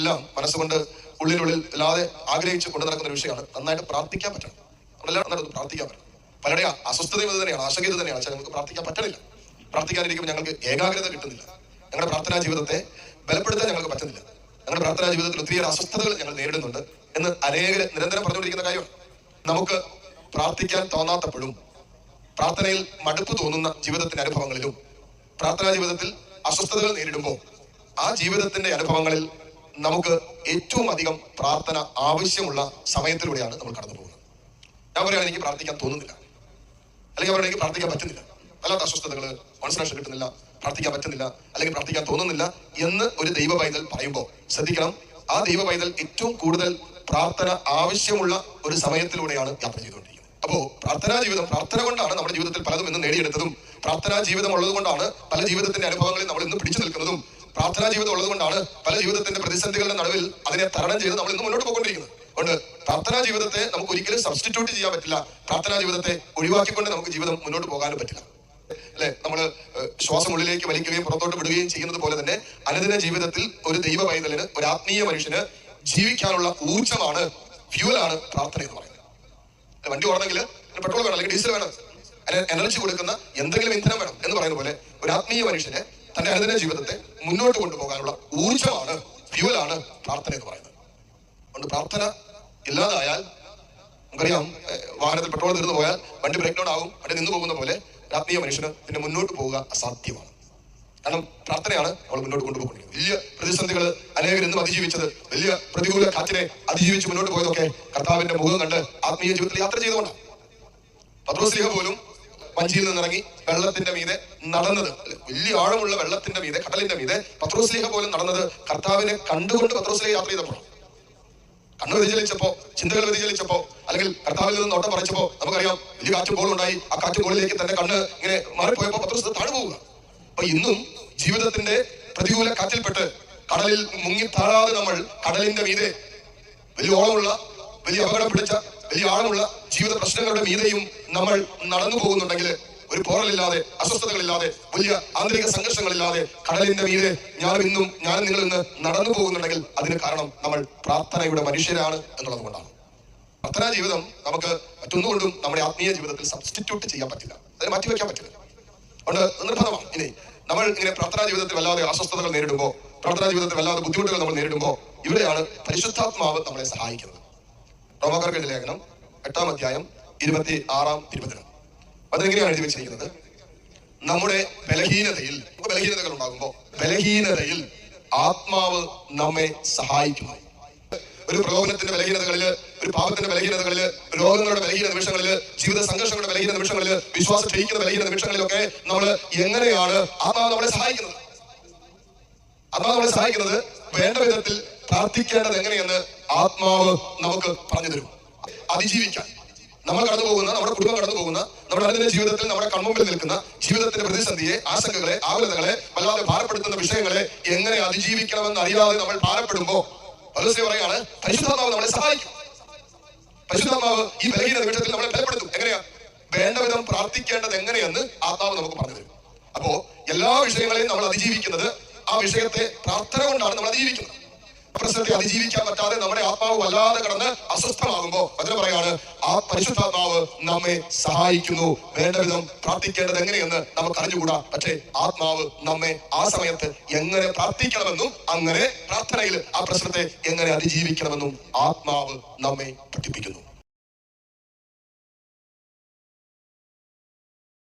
നമ്മളെല്ലാം മനസ്സുകൊണ്ട് ഉള്ളിലുള്ളിൽ അല്ലാതെ ആഗ്രഹിച്ച് കൊണ്ടു നടക്കുന്ന ഒരു വിഷയമാണ്. നന്നായിട്ട് പ്രാർത്ഥിക്കാൻ പറ്റണം. നമ്മളെല്ലാം നന്നായിട്ട് പ്രാർത്ഥിക്കാൻ പറ്റണം. പലരുടെ അസ്വസ്ഥത ഇത് തന്നെയാണ് ആശങ്ക ഇത് തന്നെയാണ്. പക്ഷേ നമുക്ക് പ്രാർത്ഥിക്കാൻ പറ്റണില്ല. പ്രാർത്ഥിക്കാനിരിക്കുമ്പോൾ ഞങ്ങൾക്ക് ഏകാഗ്രത കിട്ടുന്നില്ല. ഞങ്ങളുടെ പ്രാർത്ഥനാ ജീവിതത്തെ ബലപ്പെടുത്താൻ ഞങ്ങൾക്ക് പറ്റുന്നില്ല. ഞങ്ങളുടെ പ്രാർത്ഥനാ ജീവിതത്തിൽ ഒത്തിരിയേറെ അസ്വസ്ഥതകൾ ഞങ്ങൾ നേരിടുന്നുണ്ട് എന്ന് അനേകർ നിരന്തരം പറഞ്ഞുകൊണ്ടിരിക്കുന്ന കാര്യമാണ്. നമുക്ക് പ്രാർത്ഥിക്കാൻ തോന്നാത്തപ്പോഴും പ്രാർത്ഥനയിൽ മടുപ്പ് തോന്നുന്ന ജീവിതത്തിന്റെ അനുഭവങ്ങളിലും പ്രാർത്ഥനാ ജീവിതത്തിൽ അസ്വസ്ഥതകൾ നേരിടുമ്പോൾ ആ ജീവിതത്തിന്റെ അനുഭവങ്ങളിൽ നമുക്ക് ഏറ്റവും അധികം പ്രാർത്ഥന ആവശ്യമുള്ള സമയത്തിലൂടെയാണ് നമ്മൾ കടന്നു പോകുന്നത്. ഞാൻ പറയുകയാണ് എനിക്ക് പ്രാർത്ഥിക്കാൻ തോന്നുന്നില്ല. അല്ലെങ്കിൽ അവരുടെ എനിക്ക് പ്രാർത്ഥിക്കാൻ പറ്റുന്നില്ല. അല്ലാത്ത അസ്വസ്ഥതകൾ കോൺസെൻട്രേഷൻ കിട്ടുന്നില്ല പ്രാർത്ഥിക്കാൻ പറ്റുന്നില്ല അല്ലെങ്കിൽ പ്രാർത്ഥിക്കാൻ തോന്നുന്നില്ല എന്ന് ഒരു ദൈവ പൈതൽ പറയുമ്പോൾ ശ്രദ്ധിക്കണം. ആ ദൈവ പൈതൽ ഏറ്റവും കൂടുതൽ പ്രാർത്ഥന ആവശ്യമുള്ള ഒരു സമയത്തിലൂടെയാണ് യാത്ര ചെയ്തുകൊണ്ടിരിക്കുന്നത്. അപ്പോൾ പ്രാർത്ഥനാ ജീവിതം പ്രാർത്ഥന കൊണ്ടാണ് നമ്മുടെ ജീവിതത്തിൽ പലതും ഇന്ന് നേടിയെടുത്തതും. പ്രാർത്ഥനാ ജീവിതം ഉള്ളത് കൊണ്ടാണ് പല ജീവിതത്തിന്റെ അനുഭവങ്ങളിൽ നമ്മൾ ഇന്ന് പിടിച്ചു നിൽക്കുന്നതും. പ്രാർത്ഥനാ ജീവിതം ഉള്ളതുകൊണ്ടാണ് പല ജീവിതത്തിന്റെ പ്രതിസന്ധികളുടെ നടുവിൽ അതിനെ തരണം ചെയ്ത് നമ്മൾ ഇന്ന് മുന്നോട്ട് പോയിക്കൊണ്ടിരിക്കുന്നത്. അതുകൊണ്ട് പ്രാർത്ഥനാ ജീവിതത്തെ നമുക്ക് ഒരിക്കലും സബ്സ്റ്റിറ്റ്യൂട്ട് ചെയ്യാൻ പറ്റില്ല. പ്രാർത്ഥനാ ജീവിതത്തെ ഒഴിവാക്കിക്കൊണ്ട് നമുക്ക് ജീവിതം മുന്നോട്ട് പോകാനും പറ്റില്ല. അല്ലെ? നമ്മൾ ശ്വാസം ഉള്ളിലേക്ക് വലിക്കുകയും പുറത്തോട്ട് വിടുകയും ചെയ്യുന്നത് പോലെ തന്നെ അനുദിന ജീവിതത്തിൽ ഒരു ദൈവ പൈതലിന് ഒരു ആത്മീയ മനുഷ്യന് ജീവിക്കാനുള്ള ഊർജമാണ് ഫ്യൂലാണ് പ്രാർത്ഥന എന്ന് പറയുന്നത്. വണ്ടി ഓടണമെങ്കിൽ പെട്രോൾ വേണം അല്ലെങ്കിൽ ഡീസൽ വേണം. എനർജി കൊടുക്കുന്ന എന്തെങ്കിലും ഇന്ധനം വേണം എന്ന് പറയുന്ന പോലെ ഒരു ആത്മീയ മനുഷ്യനെ തന്റെ അനുദിന ജീവിതത്തെ മുന്നോട്ട് കൊണ്ടുപോകാനുള്ള ഊർജമാണ് ഫ്യൂലാണ് പ്രാർത്ഥന എന്ന് പറയുന്നത്. അതുകൊണ്ട് പ്രാർത്ഥന ഇല്ലാതായാൽ നമുക്കറിയാം വാഹനത്തിൽ പെട്രോൾ തീർന്നു പോയാൽ വണ്ടി ബ്രേക്ക് ഡൗൺ ആകും വണ്ടി നിന്നു പോകുന്ന പോലെ ആത്മീയ മനുഷ്യന് പിന്നെ മുന്നോട്ട് പോവുക അസാധ്യമാണ്. കാരണം പ്രാർത്ഥനയാണ് നമ്മൾ മുന്നോട്ട് കൊണ്ടുപോകുന്നത് വലിയ പ്രതിസന്ധികൾ അനേകർ ഇന്നും അതിജീവിച്ചത് വലിയ പ്രതികൂല കാറ്റിനെ അതിജീവിച്ച് മുന്നോട്ട് പോയതൊക്കെ കർത്താവിന്റെ മുഖം കണ്ട് ആത്മീയ ജീവിതത്തിൽ യാത്ര ചെയ്തുകൊണ്ടാണ്. പത്രോസ്ലിഹ പോലും വഞ്ചിയിൽ നിന്നിറങ്ങി വെള്ളത്തിന്റെ മീതെ നടന്നത്. വലിയ ആഴമുള്ള വെള്ളത്തിന്റെ മീതെ കടലിന്റെ മീതെ പത്രോസ്ലേഹ പോലും നടന്നത് കർത്താവിനെ കണ്ടുകൊണ്ട് പത്രോസ്ലേഹ യാത്ര ചെയ്തപ്പോൾ. കണ്ണ് വ്യതിചലിച്ചപ്പോ ചിന്തകൾ വ്യതിചലിച്ചപ്പോ അല്ലെങ്കിൽ കർത്താവിൽ നിന്ന് നോട്ടം പറിച്ചപ്പോ നമുക്കറിയാം വലിയ കാറ്റും ഉണ്ടായി. ആ കാറ്റും കോളിലേക്ക് തന്റെ കണ്ണ് ഇങ്ങനെ മാറിപ്പോയപ്പോ പത്രോസ് താഴെ പോവുക. അപ്പൊ ഇന്നും ജീവിതത്തിന്റെ പ്രതികൂല കാറ്റിൽപ്പെട്ട് കടലിൽ മുങ്ങി താഴാതെ നമ്മൾ കടലിന്റെ മീതെ വലിയ ഓളമുള്ള വലിയ അപകടം പിടിച്ച വലിയ ആഴമുള്ള ജീവിത പ്രശ്നങ്ങളുടെ മീതെയും നമ്മൾ നടന്നു പോകുന്നുണ്ടെങ്കിൽ ഒരു പോറലില്ലാതെ അസ്വസ്ഥതകളില്ലാതെ വലിയ ആന്തരിക സംഘർഷങ്ങളില്ലാതെ കടലിന്റെ മീതെ ഞാൻ ഇന്നും ഞാൻ നിങ്ങൾ ഇന്ന് നടന്നു പോകുന്നുണ്ടെങ്കിൽ അതിന് കാരണം നമ്മൾ പ്രാർത്ഥനയുടെ മനുഷ്യരാണ് എന്നുള്ളത് കൊണ്ടാണ്. പ്രാർത്ഥനാ ജീവിതം നമുക്ക് മറ്റൊന്നുകൊണ്ടും നമ്മുടെ ആത്മീയ ജീവിതത്തിൽ സബ്സ്റ്റിറ്റ്യൂട്ട് ചെയ്യാൻ പറ്റില്ല. അതിന് മാറ്റിവെക്കാൻ പറ്റില്ല. അതുകൊണ്ട് നിർബന്ധമാണ് ഇനി നമ്മൾ ഇങ്ങനെ പ്രാർത്ഥനാ ജീവിതത്തിൽ വല്ലാതെ അസ്വസ്ഥതകൾ നേരിടുമ്പോൾ പ്രാർത്ഥനാ ജീവിതത്തിൽ വല്ലാതെ ബുദ്ധിമുട്ടുകൾ നമ്മൾ നേരിടുമ്പോൾ ഇവിടെയാണ് പരിശുദ്ധാത്മാവ് നമ്മളെ സഹായിക്കുന്നത്. റോമാക്കാർക്ക് ലേഖനം എട്ടാം അധ്യായം ഇരുപത്തി ആറാം തിരുവചനം അതെങ്ങനെയാണ് എഴുതി വെച്ചിരിക്കുന്നത്? നമ്മുടെ ബലഹീനതയിൽ ബലഹീനതകൾ ഉണ്ടാകുമ്പോൾ ബലഹീനതയിൽ ആത്മാവ് നമ്മെ സഹായിക്കുന്നു ഒരു പ്രലോഭനത്തിന്റെ ബലഹീനതകളിൽ ഒരു പാപത്തിന്റെ ബലഹീനതകളിൽ രോഗങ്ങളുടെ ബലഹീന നിമിഷങ്ങളിൽ ജീവിത സംഘർഷങ്ങളുടെ ബലഹീന നിമിഷങ്ങളിൽ വിശ്വാസം ക്ഷയിക്കുന്ന ബലഹീന നിമിഷങ്ങളിലൊക്കെ നമ്മൾ എങ്ങനെയാണ് ആത്മാവ് നമ്മളെ സഹായിക്കുന്നത്? ആത്മാവ് നമ്മളെ സഹായിക്കുന്നത് വേണ്ട വിധത്തിൽ പ്രാർത്ഥിക്കേണ്ടത് എങ്ങനെയെന്ന് ആത്മാവ് നമുക്ക് പറഞ്ഞു തരും. അതിജീവിക്കാൻ. നമ്മൾ കടന്നു പോകുന്ന നമ്മുടെ കുടുംബം കടന്നു പോകുന്ന നമ്മുടെ അനുദിന ജീവിതത്തിൽ നമ്മുടെ കൺമുമ്പിൽ നിൽക്കുന്ന ജീവിതത്തിന്റെ പ്രതിസന്ധിയെ ആശങ്കകളെ ആകുലതകളെ വല്ലാതെ ഭാരപ്പെടുത്തുന്ന വിഷയങ്ങളെ എങ്ങനെ അതിജീവിക്കണമെന്ന് അറിയാതെ നമ്മൾ ഭാരപ്പെടുമ്പോ പലസ്യ പറയാണ് പരിശുദ്ധാത്മാവ് നമ്മളെ സഹായിക്കും. പരിശുദ്ധാത്മാവ് ഈ ബലഹീന നിമിഷത്തിൽ നമ്മളെ ബലപ്പെടുത്തും. എങ്ങനെയാ? വേണ്ട വിധം പ്രാർത്ഥിക്കേണ്ടത് എങ്ങനെയെന്ന് ആത്മാവ് നമുക്ക് പറഞ്ഞു തരും. അപ്പോ എല്ലാ വിഷയങ്ങളെയും നമ്മൾ അതിജീവിക്കുന്നത് ആ വിഷയത്തെ പ്രാർത്ഥന കൊണ്ടാണ് നമ്മൾ അതിജീവിക്കുന്നത്. പ്രശ്നത്തെ അതിജീവിക്കാൻ പറ്റാതെ നമ്മുടെ ആത്മാവ് വല്ലാതെ കടന്ന് അസ്വസ്ഥമാകുമ്പോ അതിന് പറയാണ് ആ പരിശുദ്ധാത്മാവ് നമ്മെ സഹായിക്കുന്നു. വേണ്ട വിധം പ്രാർത്ഥിക്കേണ്ടത് എങ്ങനെയെന്ന് നമുക്ക് അറിഞ്ഞുകൂടാ. പക്ഷേ ആത്മാവ് നമ്മെ ആ സമയത്ത് എങ്ങനെ പ്രാർത്ഥിക്കണമെന്നും അങ്ങനെ പ്രാർത്ഥനയിൽ ആ പ്രശ്നത്തെ എങ്ങനെ അതിജീവിക്കണമെന്നും ആത്മാവ് നമ്മെ പഠിപ്പിക്കുന്നു.